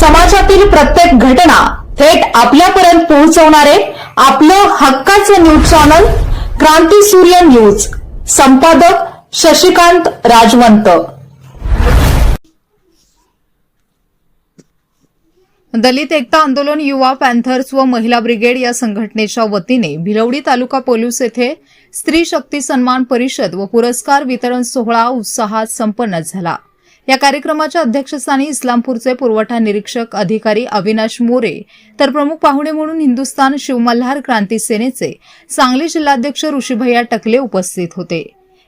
समाजातील प्रत्येक घटना थेट आपल्यापर्यंत पोहोचवणारे आपलं हक्काचं न्यूज चॅनल क्रांती सूर्य न्यूज. संपादक शशिकांत राजवंत. दलित एकता आंदोलन युवा पॅन्थर्स व महिला ब्रिगेड या संघटनेच्या वतीने भिलवडी तालुका पोलीस येथे स्त्री शक्ती सन्मान परिषद व पुरस्कार वितरण सोहळा उत्साहात संपन्न झाला. या कार्यक्रमाच्या अध्यक्षस्थानी इस्लामपूरचे पुरवठा निरीक्षक अधिकारी अविनाश मोरे तर प्रमुख पाहुणे म्हणून हिंदुस्थान शिवमल्हार क्रांती सेनेचे सांगली जिल्हाध्यक्ष ऋषीभैया टकले उपस्थित होते.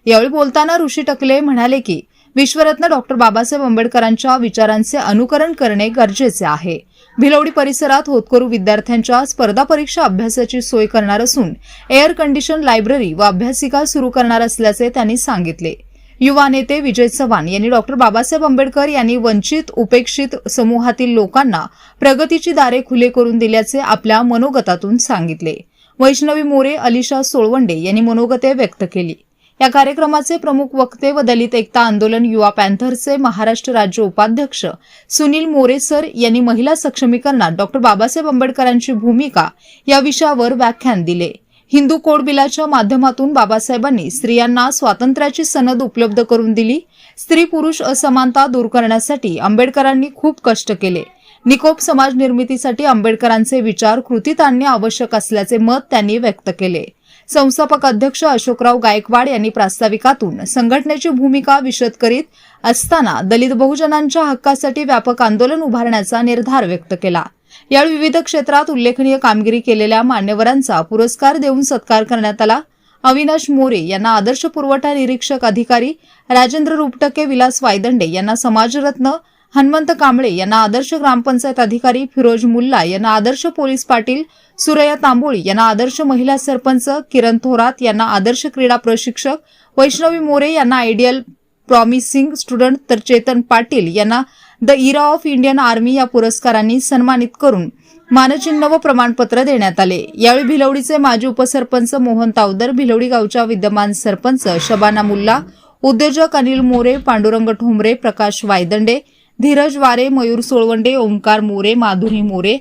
यावेळी बोलताना ऋषी टकले म्हणाले की विश्वरत्न डॉक्टर बाबासाहेब आंबेडकरांच्या विचारांचे अनुकरण करणे गरजेचे आहे. भिलवडी परिसरात होतकरू विद्यार्थ्यांच्या स्पर्धा परीक्षा अभ्यासाची सोय करणार असून एअर कंडिशन लायब्ररी व अभ्यासिका सुरू करणार असल्याचे त्यांनी सांगितले. युवा नेते विजय चव्हाण यांनी डॉक्टर बाबासाहेब आंबेडकर यांनी वंचित उपेक्षित समूहातील लोकांना प्रगतीची दारे खुले करून दिल्याचे आपल्या मनोगतातून सांगितले. वैष्णवी मोरे अलिशा सोळवंडे यांनी मनोगते व्यक्त केली. या कार्यक्रमाचे प्रमुख वक्ते व दलित एकता आंदोलन युवा पॅन्थरचे महाराष्ट्र राज्य उपाध्यक्ष सुनील मोरे सर यांनी महिला सक्षमीकरणात डॉक्टर बाबासाहेब आंबेडकरांची भूमिका या विषयावर व्याख्यान दिले. हिंदू कोड बिलाच्या माध्यमातून बाबासाहेबांनी स्त्रियांना स्वातंत्र्याची सनद उपलब्ध करून दिली. स्त्री पुरुष असमानता दूर करण्यासाठी आंबेडकरांनी खूप कष्ट केले. निकोप समाज निर्मितीसाठी आंबेडकरांचे विचार कृतीत आणणे आवश्यक असल्याचे मत त्यांनी व्यक्त केले. संस्थापक अध्यक्ष अशोकराव गायकवाड यांनी प्रास्ताविकातून संघटनेची भूमिका विशद करीत असताना दलित बहुजनांच्या हक्कासाठी व्यापक आंदोलन उभारण्याचा निर्धार व्यक्त केला. यावेळी विविध क्षेत्रात उल्लेखनीय कामगिरी केलेल्या मान्यवरांचा पुरस्कार देऊन सत्कार करण्यात आला. अविनाश मोरे यांना आदर्श पुरवठा निरीक्षक अधिकारी राजेंद्र रुपटके विलास वायदंडे यांना समाजरत्न हनुमंत कांबळे यांना आदर्श ग्रामपंचायत अधिकारी फिरोज मुल्ला यांना आदर्श पोलीस पाटील सुरया तांबोळी यांना आदर्श महिला सरपंच किरण थोरात यांना आदर्श क्रीडा प्रशिक्षक वैष्णवी मोरे यांना आयडियल प्रॉमिसिंग स्टुडंट तर चेतन पाटील यांना the era of Indian army या पुरस्कारांनी सन्मानित करून मानचिन्ह व प्रमाणपत्र देण्यात आले. यावेळी भिलवडीचे माजी उपसरपंच मोहन तावदर भिलवडी गावच्या विद्यमान सरपंच शबाना मुल्ला उद्योजक अनिल मोरे पांडुरंग ठोंबरे प्रकाश वायदंडे धीरज वारे मयूर सोळवंडे ओंकार मोरे माधुरी मोरे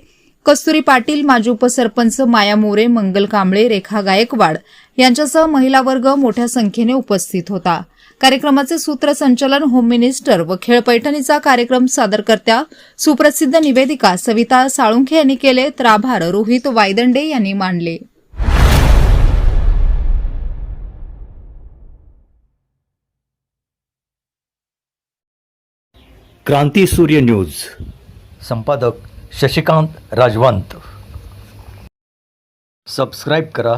कस्तुरी पाटील माजी उपसरपंच माया मोरे मंगल कांबळे रेखा गायकवाड यांच्यासह महिला वर्ग मोठ्या संख्येने उपस्थित होता. कार्यक्रमाचे सूत्रसंचालन होम मिनिस्टर व खेळ पैठणीचा कार्यक्रम सादरकर्त्या सुप्रसिद्ध निवेदिका सविता साळुंखे यांनी केले तर आभार. रोहित वायदंडे यांनी मानले क्रांती सूर्य न्यूज. संपादक शशिकांत राजवंत. सबस्क्राईब करा.